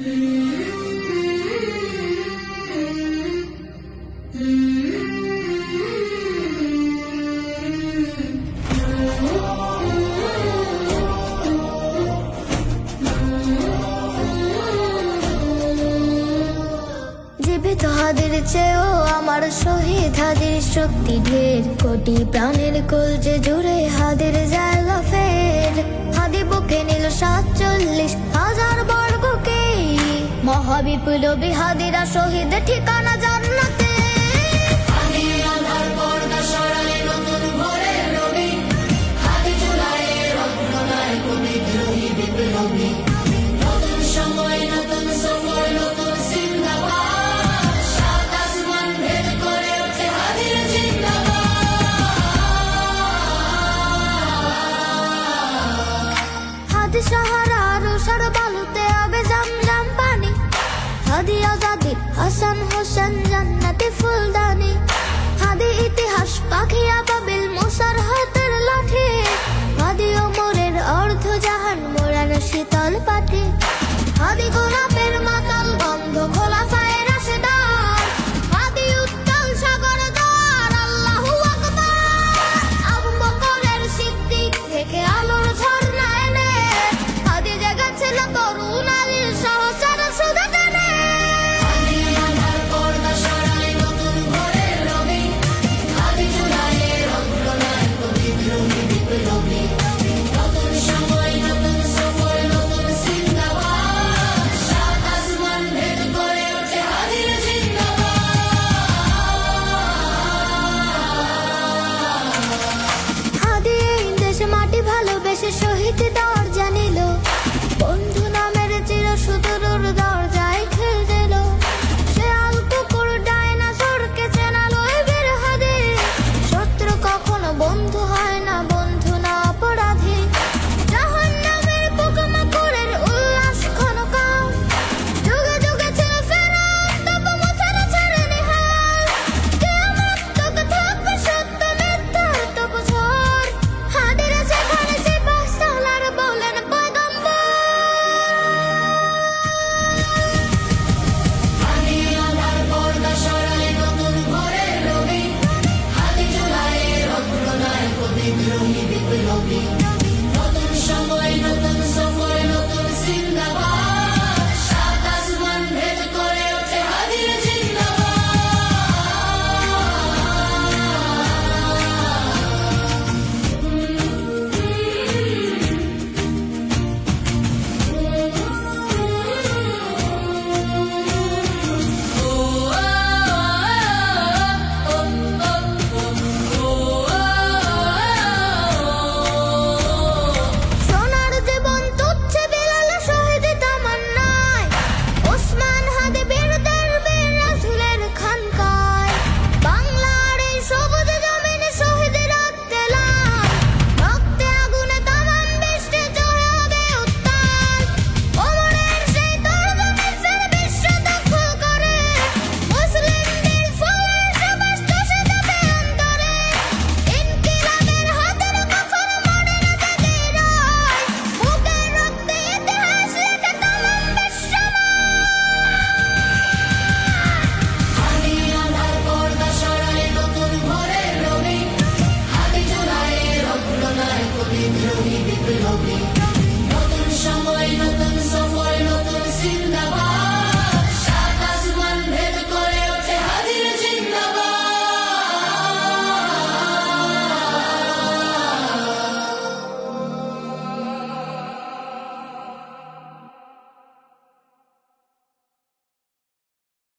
জীবিত হাদির চেয়েও আমার শহীদ হাদির শক্তি ঢের। কোটি প্রাণের কলজে জুড়ে হাদির জায়গা ফের। হাদি বুকে নিল সাতচল্লিশ মহাবিপ্লবী হাদিরা শহীদ ঠিকানা জান্নাতে। হাদি You'll be below me.